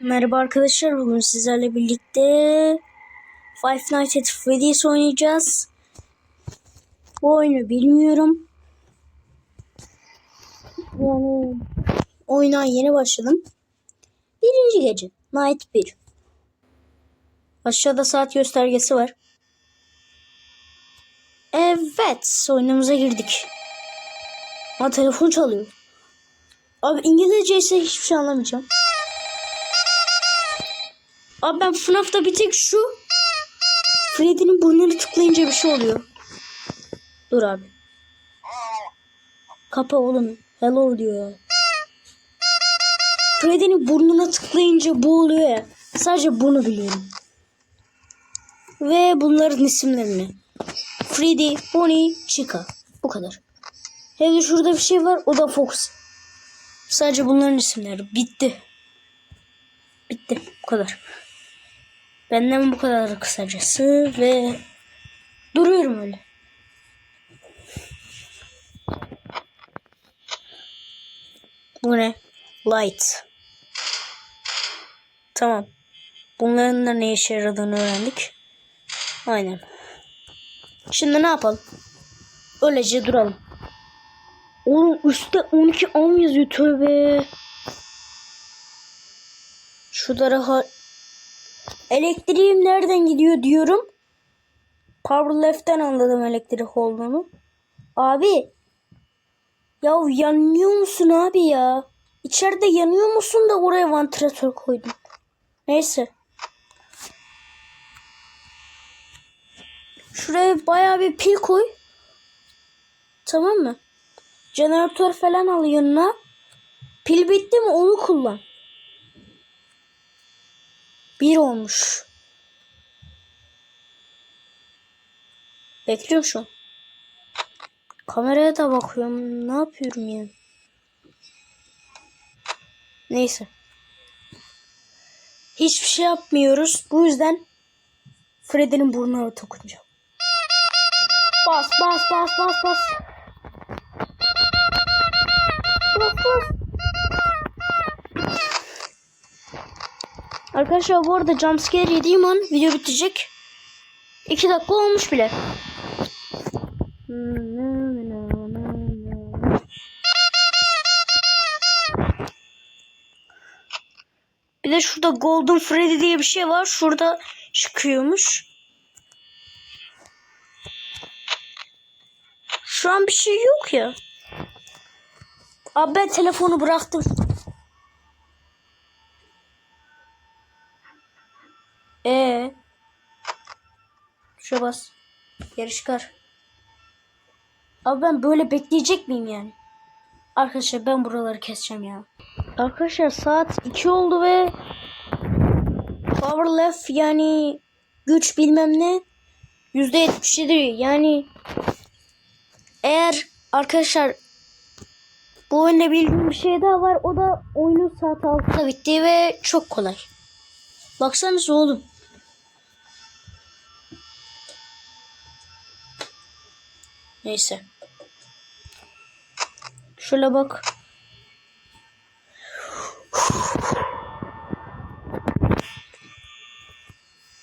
Merhaba arkadaşlar bugün sizlerle birlikte Five Nights at Freddy's oynayacağız. Bu oyunu bilmiyorum. Yani oyuna yeni başladım. Birinci gece. Night 1. Aşağıda saat göstergesi var. Evet oyunumuza girdik. Ama telefon çalıyor. Abi İngilizce ise hiçbir şey anlamayacağım. Abi ben FNAF'ta bir tek şu Freddy'nin burnunu tıklayınca bir şey oluyor. Dur abi. Kapa oğlum. Hello diyor ya. Freddy'nin burnuna tıklayınca bu oluyor ya. Sadece bunu biliyorum. Ve bunların isimlerini. Freddy, Bonnie, Chica. Bu kadar. Hem de şurada bir şey var. O da Fox. Sadece bunların isimleri. Bitti. Bitti. Bu kadar. Benden bu kadar kısacası ve duruyorum öyle. Bu ne? Light. Tamam. Bunların da ne işe yaradığını öğrendik. Aynen. Şimdi ne yapalım? Öylece duralım. Oğlum üstte 12 am yazıyor tövbe. Şurada rahat Elektriğim nereden gidiyor diyorum. Power left'ten anladım elektrik olduğunu. Abi. Ya yanıyor musun abi ya? İçeride yanıyor musun da oraya vantilatör koydum. Neyse. Şuraya bayağı bir pil koy. Tamam mı? Jeneratör falan al yanına. Pil bitti mi onu kullan. Bir olmuş. Bekliyorum şu. Kameraya da bakıyorum. Ne yapıyorum yani? Neyse. Hiçbir şey yapmıyoruz. Bu yüzden Freddy'nin burnuna dokunacağım. Bas bas bas bas. Bas Arkadaşlar bu arada jumpscare yediğim an video bitecek. 2 dakika olmuş bile. Bir de şurada Golden Freddy diye bir şey var. Şurada çıkıyormuş. Şu an bir şey yok ya. Abi ben telefonu bıraktım. Şuna bas. Geri çıkar. Abi ben böyle bekleyecek miyim yani? Arkadaşlar ben buraları keseceğim ya. Arkadaşlar saat 2 oldu ve power left yani güç bilmem ne %77 yani eğer arkadaşlar bu oyunda bildiğim bir şey daha var o da oyunun saat 6'da bitti ve çok kolay. Baksanıza oğlum. Neyse. Şöyle bak.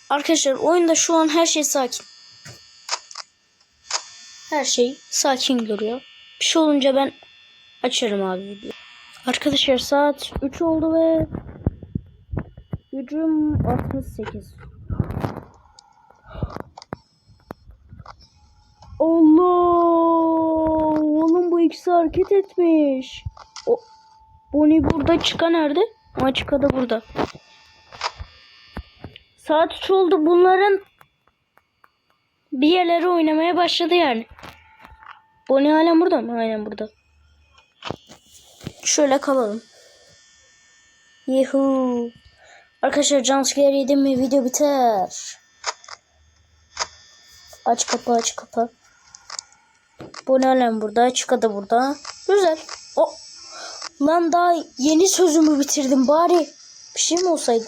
Arkadaşlar oyunda şu an her şey sakin. Her şey sakin duruyor. Bir şey olunca ben açarım abi videoyu. Arkadaşlar saat 3 oldu ve gücüm 68. İkisi hareket etmiş. O Bonnie burada, Chica nerede? Ama Chica da burada. Saat 3 oldu. Bunların bir yerlere oynamaya başladı yani. Bonnie hala burada mı? Aynen burada. Şöyle kalalım. Yuhu. Arkadaşlar jumpscare yedim mi video biter. Aç kapı aç kapı. Bu ne lan burada? Çıka da burada. Güzel. O Lan daha yeni sözümü bitirdim bari. Bir şey mi olsaydı?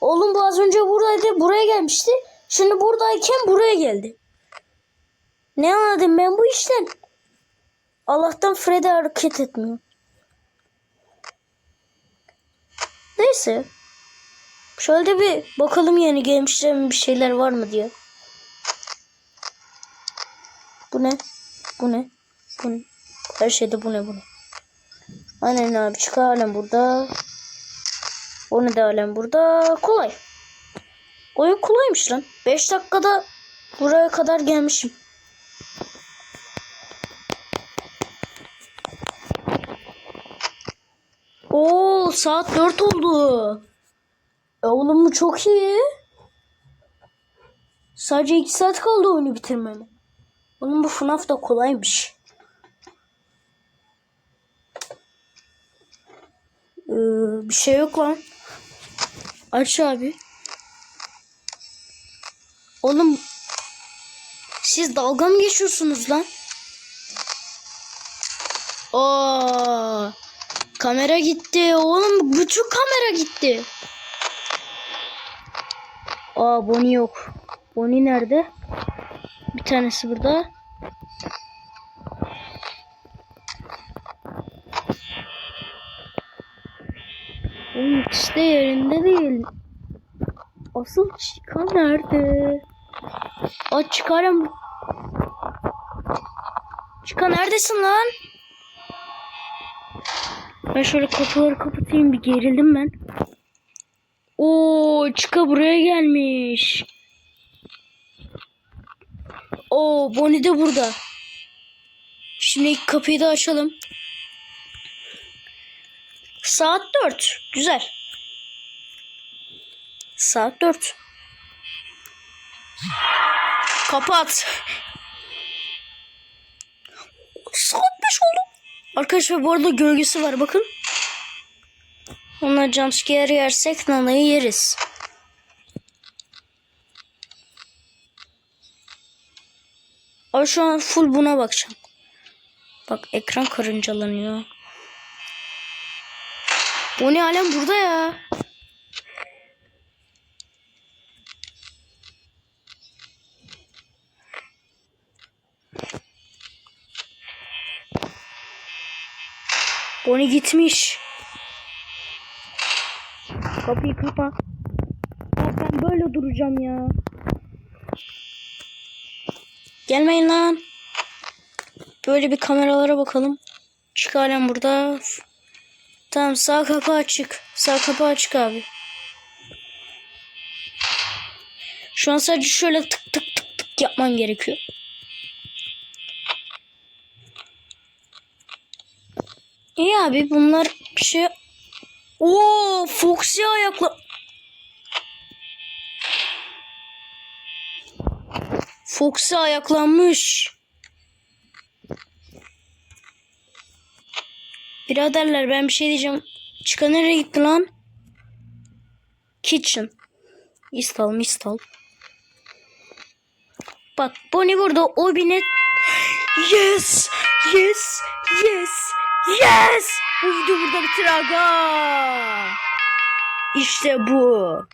Oğlum bu az önce buradaydı. Buraya gelmişti. Şimdi buradayken buraya geldi. Ne anladım ben bu işten? Allah'tan Freddy hareket etmiyor. Neyse. Şöyle bir bakalım yeni gelmişlerin bir şeyler var mı diye. Bu ne? Bu ne? Bu ne? Her şeyde bu ne bu ne? Aynen abi çıkar halen burada. Onu da halen burada. Kolay. Oyun kolaymış lan. 5 dakikada buraya kadar gelmişim. Oo saat 4 oldu. E oğlum bu çok iyi. Sadece 2 saat kaldı oyunu bitirmeme. Oğlum bu FNAF da kolaymış. Ee, bir şey yok lan. Aç abi. Oğlum siz dalga mı geçiyorsunuz lan? Aa, kamera gitti. Oğlum bütün kamera gitti. Aa Bonnie yok. Bonnie nerede? Bir tanesi burada. Oğlum de yerinde değil. Asıl Chica nerede? Aa çıkarım. Chica neredesin lan? Ben şöyle kapıları kapatayım bir gerildim ben. Oo Chica buraya gelmiş. Oo Bonnie de burada. Şimdi kapıyı da açalım. Saat 4. Güzel. Saat 4. Kapat. Saat 5 oldu. Arkadaşlar bu arada gölgesi var bakın. Ona jumpscare yersek nanayı yeriz. Ama şu an full buna bakacağım. Bak ekran karıncalanıyor. Bu ne alem burada ya? Bonnie gitmiş. Kapıyı kapa. Ben böyle duracağım ya. Gelmeyin lan. Böyle bir kameralara bakalım. Çıkalım burada. Tamam sağ kapı açık. Sağ kapı açık abi. Şu an sadece şöyle tık tık tık tık yapman gerekiyor. İyi abi bunlar bir şey... Oo Foxy ayakla... Foxy ayaklanmış. Biraderler ben bir şey diyeceğim. Çıkan nereye gitti lan? Kitchen. İstal mistal. Bak Bonnie burada o bine... Yes! Yes! Yes! Yes! Bu video burada bitir aga. İşte bu.